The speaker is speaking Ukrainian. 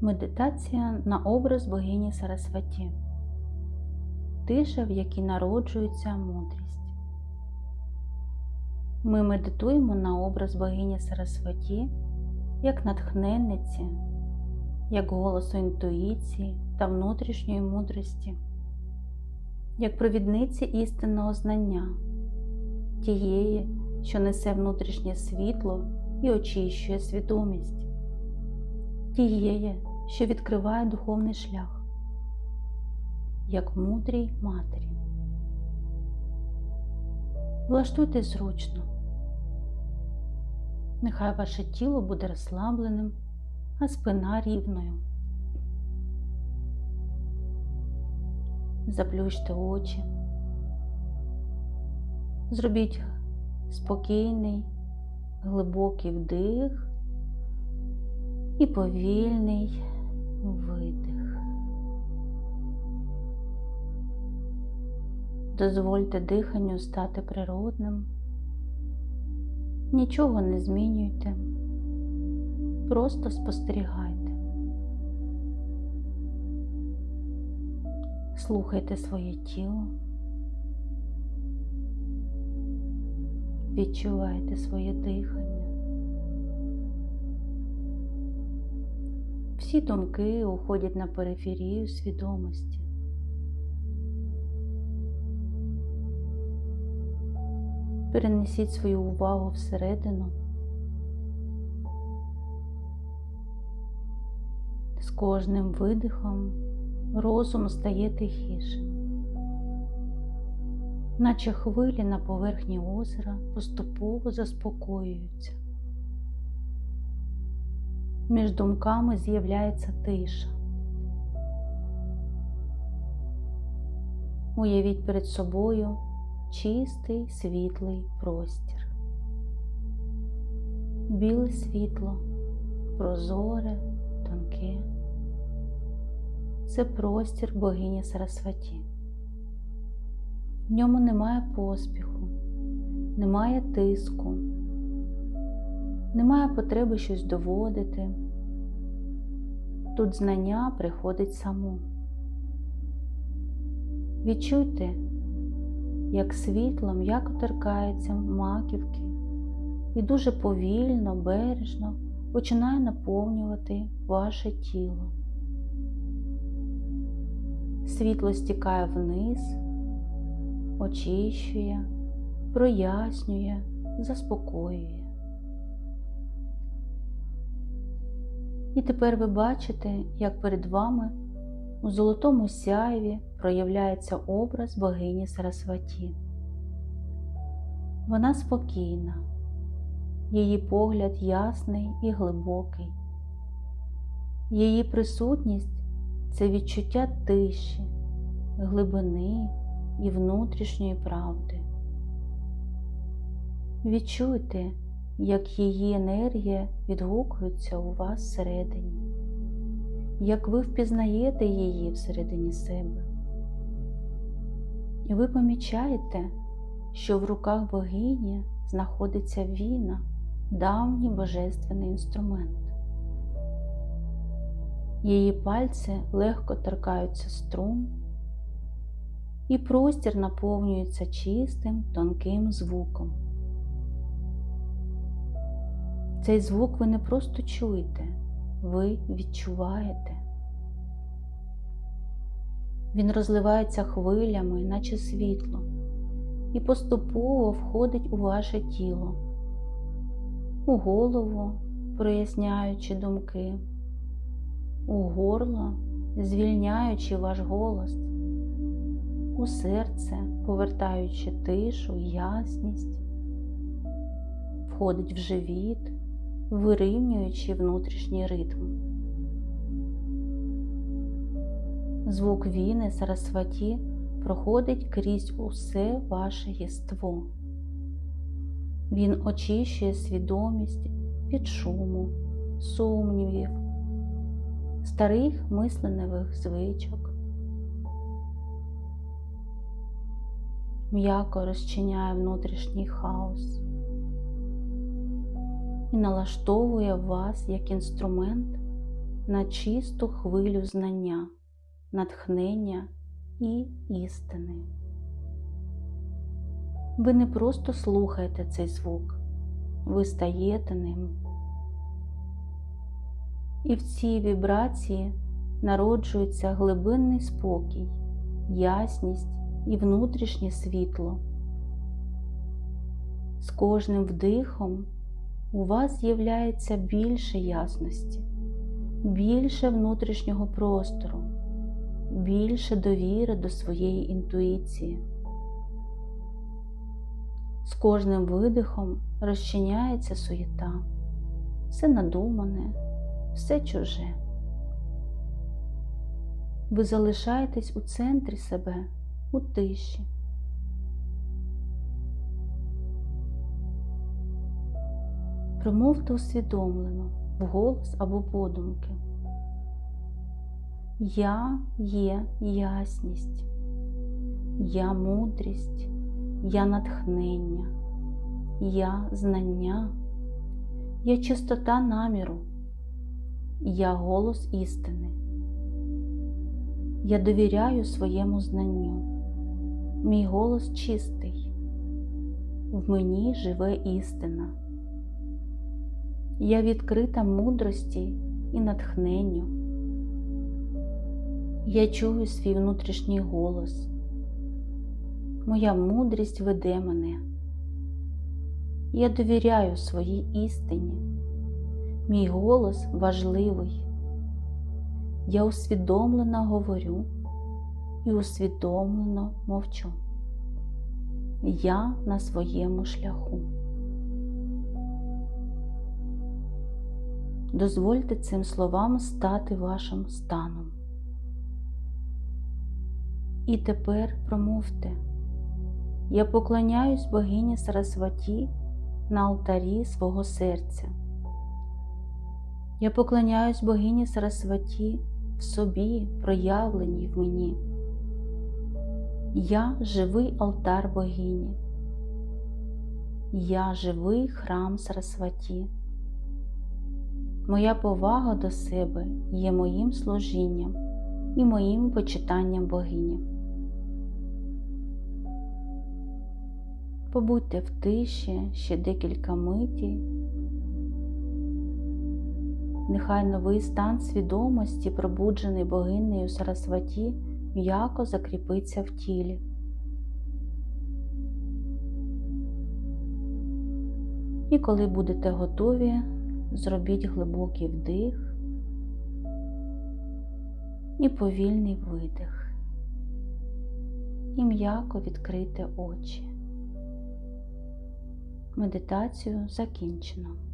Медитація на образ богині Сарасваті. Тиша, в якій народжується мудрість. Ми медитуємо на образ богині Сарасваті як натхненниці, як голосу інтуїції та внутрішньої мудрості, як провідниці істинного знання, тієї, що несе внутрішнє світло і очищує свідомість, тієї, що відкриває духовний шлях, як мудрій матері. Влаштуйте зручно. Нехай ваше тіло буде розслабленим, а спина рівною. Заплющте очі. Зробіть спокійний, глибокий вдих і повільний видих. Дозвольте диханню стати природним. Нічого не змінюйте, просто спостерігайте. Слухайте своє тіло, відчувайте своє дихання. Всі думки уходять на периферію свідомості. Перенесіть свою увагу всередину. З кожним видихом розум стає тихішим, наче хвилі на поверхні озера поступово заспокоюються. Між думками з'являється тиша. Уявіть перед собою чистий світлий простір. Біле світло, прозоре, тонке. Це простір богині Сарасваті. В ньому немає поспіху, немає тиску, немає потреби щось доводити. Тут знання приходить само. Відчуйте, як світло м'яко торкається маківки і дуже повільно, бережно починає наповнювати ваше тіло. Світло стікає вниз, очищує, прояснює, заспокоює. І тепер ви бачите, як перед вами у золотому сяйві проявляється образ богині Сарасваті. Вона спокійна, її погляд ясний і глибокий. Її присутність це відчуття тиші, глибини і внутрішньої правди. Відчуйте, як її енергія відгукується у вас всередині, як ви впізнаєте її всередині себе. І ви помічаєте, що в руках богині знаходиться віна, давній божественний інструмент. Її пальці легко торкаються струн, і простір наповнюється чистим, тонким звуком. Цей звук ви не просто чуєте, ви відчуваєте. Він розливається хвилями, наче світло, і поступово входить у ваше тіло, у голову, проясняючи думки, у горло, звільняючи ваш голос, у серце, повертаючи тишу, ясність, входить в живіт, вирівнюючи внутрішній ритм. Звук віни Сарасваті проходить крізь усе ваше єство. Він очищує свідомість від шуму, сумнівів, старих мисленевих звичок, м'яко розчиняє внутрішній хаос і налаштовує вас як інструмент на чисту хвилю знання, натхнення і істини. Ви не просто слухаєте цей звук, ви стаєте ним. І в цій вібрації народжується глибинний спокій, ясність і внутрішнє світло. З кожним вдихом у вас з'являється більше ясності, більше внутрішнього простору, більше довіри до своєї інтуїції. З кожним видихом розчиняється суєта, все надумане, все чуже. Ви залишаєтесь у центрі себе, у тиші. Промовте усвідомлено, вголос або подумки. Я є ясність, я мудрість, я натхнення, я знання, я чистота наміру, я голос істини. Я довіряю своєму знанню. Мій голос чистий. В мені живе істина. Я відкрита мудрості і натхненню. Я чую свій внутрішній голос. Моя мудрість веде мене. Я довіряю своїй істині. Мій голос важливий. Я усвідомлено говорю і усвідомлено мовчу. Я на своєму шляху. Дозвольте цим словам стати вашим станом. І тепер промовте. Я поклоняюсь богині Сарасваті на алтарі свого серця. Я поклоняюсь богині Сарасваті в собі, проявленій в мені. Я живий алтар богині. Я живий храм Сарасваті. Моя повага до себе є моїм служінням і моїм почитанням богині. Побудьте в тиші ще декілька миті. Нехай новий стан свідомості, пробуджений богинею Сарасваті, м'яко закріпиться в тілі. І коли будете готові, зробіть глибокий вдих і повільний видих. І м'яко відкрийте очі. Медитацію закінчено.